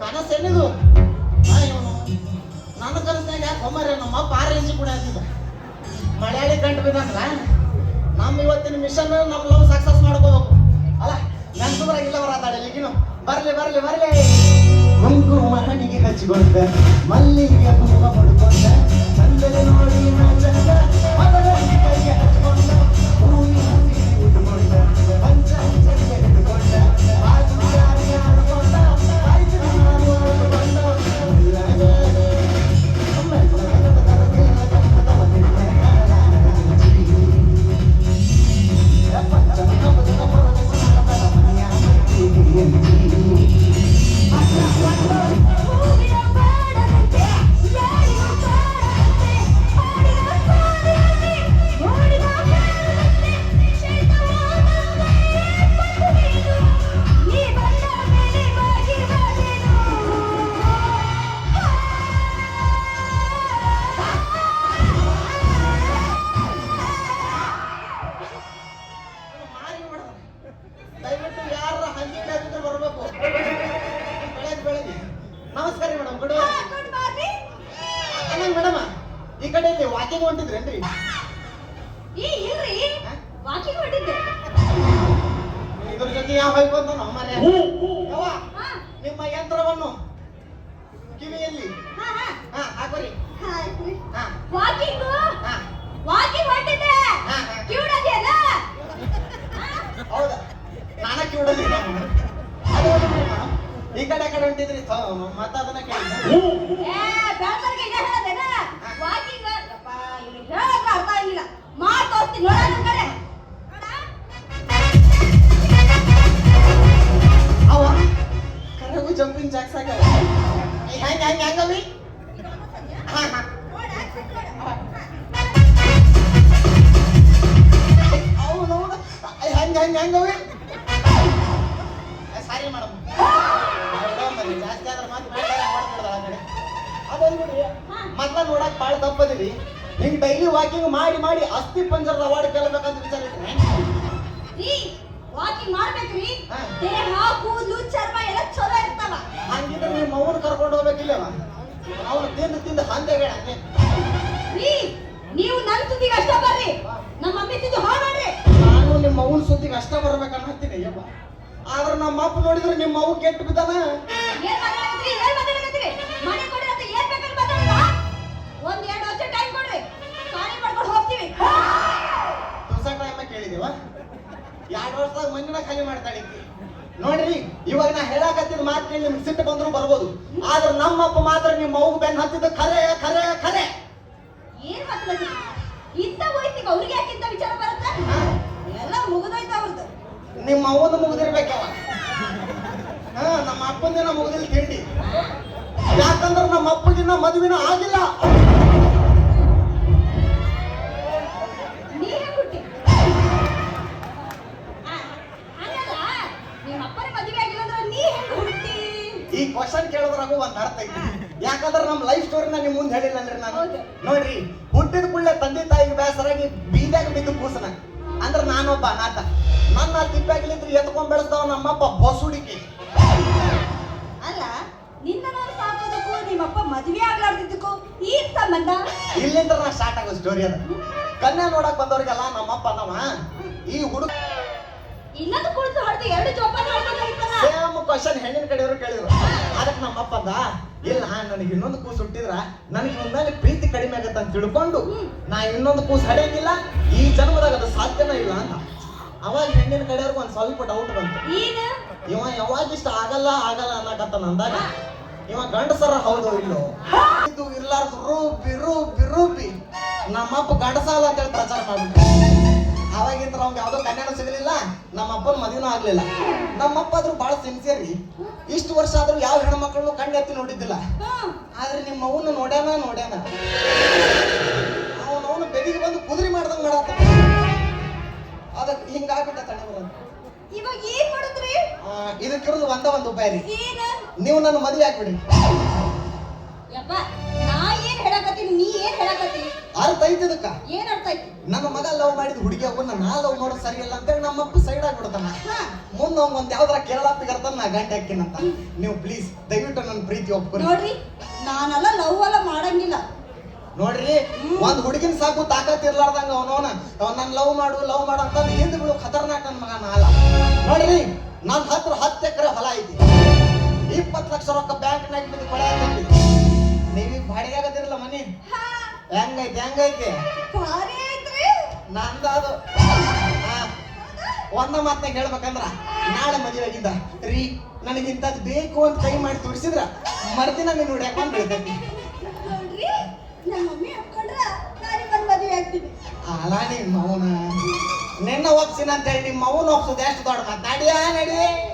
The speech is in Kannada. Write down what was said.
ಕನಸೇನಿದು. ಇವನು ನನ್ನ ಕನಸಿನಾಗ ಯಾಕೆ ಹೊಮ್ಮರೆ? ನಮ್ಮ ಇಂಚು ಕೂಡ ಅಂತಿದ್ದ ಮಲಯಾಳಿ ಕಂಡು ಬಿದ್ದಂದ್ರ ನಮ್ಮ ಇವತ್ತಿನ ಮಿಷನ್ ನಮ್ಮ ಲವ್ ಸಕ್ಸಸ್ ಮಾಡ್ಕೋಬೇಕು. ಅಲ್ಲ ನೆನ್ಸುದ್ರಾಗ ಇಲ್ಲ ಬರ ಅದಾಳೆ ಈಗಿನ ಬರಲಿ, ಬರ್ಲಿ, ಬರಲಿ. ಕುಂಕುಮ ಹಣಿಗೆ ಹಚ್ಚಿಕೊಂಡ ಮಲ್ಲಿಗೆ ನಮಸ್ಕಾರ ಮೇಡಮ್ ಗುಡ್ ಮಾರ್ನಿಂಗ್. ಅಲ್ಲ ಮೇಡಮ್ ಈ ಕಡೆ ಇಲ್ಲಿ ವಾಕಿಂಗ್ ಹೊಂಟಿದ್ರೇನ್ರಿ ಈ ಇಲ್ರಿ. ವಾಕಿಂಗ್ ಹೊಟ್ಟಿದ್ದೆ ಇದ್ರ ಜೊತೆ ಯಾವ ಹೋಯ್ತು ಅಂತ ನಮ್ಮ ಮನೆ? ಯವ್ವ ನಿಮ್ಮ ಯಂತ್ರವನ್ನು ಕಿವಿಯಲ್ಲಿ? ಹಾ ಹಾ. ಹಾ ಹಾಕೋರಿ ಹಾ ಹಾ. ವಾಕಿಂಗ್? ಹಾ. ವಾಕಿಂಗ್ ಹೊಟ್ಟಿದ್ದೆ ಹಾ, ಹಾ. ಕಿವುಡದಿಯಲ್ಲ ಹೌದಾ? ನಾನ madam. ಈ ಕಡೆ ಆ ಕಡೆ ಹೊಂಟಿದ್ರಿ. ಮತ್ತ ಅದನ್ನ ಕೇಳಿದ್ದೆ ಅವ ಕರೆಗೂ ಜಂಪಿಂಗ್ ಜಾಕ್ಸ್ ಆಗ್ಯಾವ ಹೆಂಗ ಹೆಂಗ ಹೆಂಗವಿ ಹಾ ಹಾ. ಹೆಂಗ ಹೆಂಗ ಹೆಂಗವಿ ಸಾರಿ ಮೇಡಮ್. ಅದೊಂದ್ಬಿಡಿ ಮೊದ್ಲ ನೋಡಕ್ ಭಾಳ ತಪ್ಪದಿರಿ ಹಿಂಗ್ ಡೈಲಿ ವಾಕಿಂಗ್ ಮಾಡಿ ಮಾಡಿ ಅಸ್ಥಿ ಪಂಜರದ ಅವಾರ್ಡ್ ಕೇಳಬೇಕಂತ ವಿಚಾರ ರೀ ವಾಕಿಂಗ್ ಮಾಡ್ಬೇಕ್ರಿ. ದೇಹ ಕೂದಲು ಚರ್ಮ ಎಲ್ಲ ಚಲೋ ಇರ್ತಾವ ಹಂಗಿದ್ರೆ ನಿಮ್ಮ ಅವ್ನ ಕರ್ಕೊಂಡು ಹೋಗ್ಬೇಕಿಲ್ಲವ ಅವನು ತಿಂದು ತಿಂದು ಹಂದೆ ಹಂಗೆ. ರೀ ನೀವು ನನ್ನ ಸುದ್ದಿಗೆ ಅಷ್ಟ ಬರ್ರಿ. ನಮ್ಮ ಮಮ್ಮಿ ತುದಿ ಹಾ ನಾನು ನಿಮ್ಮ ಅವ್ನ ಸುದ್ದಿಗೆ ಅಷ್ಟ ಬರ್ಬೇಕನ್ನತ್ತೀನಿ ಯಪ್ಪ. ಆದ್ರೆ ನಮ್ಮ ಅಪ್ಪ ನೋಡಿದ್ರೆ ನಿಮ್ಮ ಅವ್ವ ಕೆಟ್ಟು ಬಿದ್ದಾನ? ಏನ್ ಮಾತಾಡಕತ್ತೀರಿ ಏನ್ ಮಾತಾಡಕತ್ತೀರಿ ಮನೆ ಒಂದ್ ಎರಡು ವರ್ಷ ಟೈಮ್ ಕೊಡ್ರಿ. ಖಾಲಿ ಮಾಡ್ಕೊಂಡು ಹೋಗ್ತೀವಿ. ಹೊಸ ಟೈಮ್ ಕೇಳಿದೀವ? ಎರಡು ವರ್ಷದಾಗ ಮಂದಿನ ಖಾಲಿ ಮಾಡ್ತಾಳೆ. ನೋಡ್ರಿ ಇವಾಗ ನಾ ಹೇಳಾಕತ್ತಿದ ಮಾತು ಕೇಳಿ ನಿಮ್ಗೆ ಸಿಟ್ಟು ಬಂದ್ರು ಬರ್ಬೋದು. ಆದ್ರೆ ನಮ್ಮಪ್ಪ ಮಾತ್ರ ನಿಮ್ಮ ಮಗು ಬೆನ್ ಹತ್ತಿದ ಖರೆ ಖರೆ ಖರೆ. ಏನ್ ಮಾತಾಡ್ತೀರಿ ಇಂತ ವಯಸ್ಸಿಗೆ ಅವ್ರಿಗೆ ಯಾಕಿಂತ ವಿಚಾರ ಬರುತ್ತೆ? ಎಲ್ಲ ಮುಗಿದೋಯ್ತು ಅವ್ರದ್ದು ನಿಮ್ಮ ಅವ್ವನ ಮುಗಿದಿರ್ಬೇಕವ. ಹಾ ನಮ್ಮ ಅಪ್ಪಂದಿನ ಮುಗಿದಿಲ್ಲ ತಿಂಡಿ. ಯಾಕಂದ್ರೆ ನಮ್ಮ ಅಪ್ಪಗಿನ ಮದುವಿನ ಆಗಿಲ್ಲ. ಈ ಕ್ವಶನ್ ಕೇಳೋದ್ರಾಗೂ ಒಂದ್ ಅರ್ಥ ಐತಿ. ಯಾಕಂದ್ರೆ ನಮ್ಮ ಲೈಫ್ ಸ್ಟೋರಿನ ನಿಮ್ ಮುಂದೆ ಹೇಳಿಲ್ಲ ಅಂದ್ರೆ ನಾನು. ನೋಡ್ರಿ ಹುಟ್ಟಿದ ಕೂಡಲೇ ತಂದೆ ತಾಯಿಗೆ ಬೇಸರಾಗಿ ಬೀದಾಗ ಬಿದ್ದು ಕೂಸನ. ಅಂದ್ರೆ ನಾನೊಬ್ಬ ನಾತ ನನ್ನ ತಿಪ್ಪಾಗಿಲಿದ್ರೆ ಎತ್ಕೊಂಡ್ ಬೆಳೆಸ್ದವ ನಮ್ಮಪ್ಪ ಬಸುಡಿಕೆ. ಅಲ್ಲ ನಿನ್ನ ನಾನು ಸಾಕೋದಕ್ಕೂ ನಿಮ್ಮಪ್ಪ ಮದುವೆ ಆಗ್ಲಾರ್ದಿದ್ದಕ್ಕೂ ಈ ಸಂಬಂಧ ಇಲ್ಲಿಂದ ನಾ ಸ್ಟಾರ್ಟ್ ಆಗೋ ಸ್ಟೋರಿ ಅದ. ಕನ್ಯಾ ನೋಡಕ್ ಬಂದವ್ರಿಗೆಲ್ಲ ನಮ್ಮಪ್ಪ ನಮ್ಮ ಈ ಹುಡುಗ ಇನ್ನೊಂದು ಕುಳಿತು ಹೊಡೆದು ಎರಡು ಜೋಪಾನ ಹೊಡ್ಕೊಂಡ್ ಸೇಮ್ ಕ್ವಶನ್ ಹೆಣ್ಣಿನ ಕಡೆಯವರು ಕೇಳಿದ್ರು. ಅದಕ್ಕೆ ನಮ್ಮಪ್ಪ ಅಂದ ಇಲ್ಲ ನನಗೆ ಇನ್ನೊಂದು ಕೂಸು ಹುಟ್ಟಿದ್ರ ನನಗೆ ಮೇಲೆ ಪ್ರೀತಿ ಕಡಿಮೆ ಆಗತ್ತ ಅಂತ ತಿಳ್ಕೊಂಡು ನಾ ಇನ್ನೊಂದು ಕೂಸು ಹಡೆಯಂಗಿಲ್ಲ ಈ ಜನ್ಮದಾಗ ಅದು ಸಾಧ್ಯನೇ ಇಲ್ಲ ಅಂತ ಅವಾಗ ಹೆಣ್ಣಿನ ಕಡೆಯವ್ರಿಗೆ ಒಂದು ಸ್ವಲ್ಪ ಡೌಟ್ ಬಂತು. ಈಗ ಇವ ಯಾವಾಗ ಇಷ್ಟ ಆಗಲ್ಲ ಆಗಲ್ಲ ಅನ್ನಕತ್ತ ಅಂದಾಗ ಇವ ಗಂಡಸರ ಹೌದು ಇಲ್ಲೋ? ಇದು ಇರ್ಲಾರ್ದು ರೂಪಿ ರೂಪಿ ರೂಪಿ. ನಮ್ಮಪ್ಪ ಗಂಡಸಾಲ ಅಂತ ಹೇಳಿ ಪ್ರಚಾರ ಮಾಡ್ಬಿಟ್ಟು ಅವಾಗಿಂದ ಅವ್ಗೆ ಯಾವ್ದೋ ಕನ್ಯಾಣ ಸಿಗಲಿಲ್ಲ ನಮ್ಮ ಅಪ್ಪನ ಮದುವೆನೂ ಆಗ್ಲಿಲ್ಲ. ನಮ್ಮಪ್ಪ ಆದ್ರೂ ಬಹಳ ಸಿನ್ಸಿಯರ್ ರೀ. ಇಷ್ಟು ವರ್ಷ ಆದ್ರೂ ಯಾವ ಹೆಣ್ಮಕ್ಳನ್ನು ಕಣ್ಣೆತ್ತಿ ನೋಡಿದ್ದಿಲ್ಲ. ಆದ್ರೆ ನಿಮ್ಮ ಅವನ್ನ ನೋಡ್ಯಾನ ನೋಡ್ಯಾನ. ಅವನವನು ಬೆದಿಗೆ ಬಂದು ಕುದುರೆ ಮಾಡ್ದಂಗ್ ಮಾಡತ್ತ ಅದಕ್ಕೆ ಹಿಂಗಾಗ್ಬಿಟ್ಟ ತಲೆ ಬರೋದು ಏನ್ ಮಾಡುದ್ರಿ? ಇದಕ್ಕಿರೋದು ಒಂದ ಒಂದು ಉಪಾಯ ರೀ ನೀವು ನನ್ನ ಮದುವೆ ಹಾಕ್ಬಿಡಿ ಯಪ್ಪ ನಾ ಏನ್ ಹೇಳಕತ್ತೀನಿ ನೀ ಏನ್ ಹೇಳಕತ್ತಿ ಅರ್ಥ ಐತಿ ಇದಕ್ಕ? ಏನ್ ಅರ್ಥ ಐತಿ ನನ್ನ ಮಗ ಲವ್ ಮಾಡಿದ ಹುಡುಗಿ ಅವನ್ನ ನಾ ಲವ್ ಮಾಡೋದು ಸರಿಯಲ್ಲ ಅಂತೇಳಿ ನಮ್ಮಪ್ಪ ಸೈಡ್ ಆಗ್ಬಿಡ್ತಾನ. ಮುಂದೆ ಅವ್ನ್ ಒಂದ್ ಯಾವ್ದಾರ ಕೇರಳ ಪಿಗರ್ತಾನ ನಾ ಗಂಟೆ ಹಾಕಿನಂತ ನೀವು ಪ್ಲೀಸ್ ದಯವಿಟ್ಟು ನನ್ನ ಪ್ರೀತಿ ಒಪ್ಕೊರಿ. ನೋಡ್ರಿ ನಾನಲ್ಲ ಲವ್ ಅಲ್ಲ ಮಾಡಂಗಿಲ್ಲ. ನೋಡ್ರಿ ಒಂದ್ ಹುಡುಗಿನ ಸಾಕು ತಾಕತ್ ಇರ್ಲಾರ್ದಂಗ ಅವನವನ. ನನ್ ಲವ್ ಮಾಡು ಲವ್ ಮಾಡು ಅಂತ ಹಿಂದ್ ಬಿಡು ಖತರ್ನಾಕ್ ನನ್ ಮಗ ನಾಲ ನೋಡ್ರಿ ನನ್ ಹತ್ರ ಹತ್ತು ಎಕರೆ ಹೊಲ ಐತಿ ಇಪ್ಪತ್ತು ಲಕ್ಷ ರೊಕ್ಕ ಬ್ಯಾಂಕ್ನಾಗ ಬಿದ್ದು ಕೊಳೆ ನೀವ್ ನೀವೀಗ ಬಾಡಿಗೆ ಆಗದಿರಲ್ಲ ಮನಿ? ಹೆಂಗೈತಿ ಹೆಂಗೈತಿ? ಭಾರಿ ಐತ್ರಿ. ನಂದ ಅದು. ಆ, ಒಂದ ಮಾತ್ನಾಗ ಹೇಳ್ಬೇಕಂದ್ರ ನಾಳೆ ಮದುವೆ ಆಗಿದ್ದ. ರೀ ನನಗೆ ಇಂಥದ್ದು ಬೇಕು ಅಂತ ಕೈ ಮಾಡಿ ತೋರಿಸಿದ್ರ ಮರ್ದಿನ ನೀನು ನೋಡಿ ಬೀಳ್ತೈತಿ ನೋಡ್ರಿ ನಮ್ಮ ಮಮ್ಮಿ ಒಪ್ಕೊಂಡ್ರ ನಾನು ಬಂದ್ ಮದುವೆ ಆಗ್ತೀನಿ ಅಲ್ಲ ನಿಮ್ಮ ಮೌನ ನಿನ್ನ ಒಪ್ಸಿನ ಅಂತ ಹೇಳಿ ನಿಮ್ಮ ಮೌನ ಒಪ್ಸೋದು ಎಷ್ಟು ದೊಡ್ಡ ಮಾತು. ನಡಿಯಾ ನಡಿ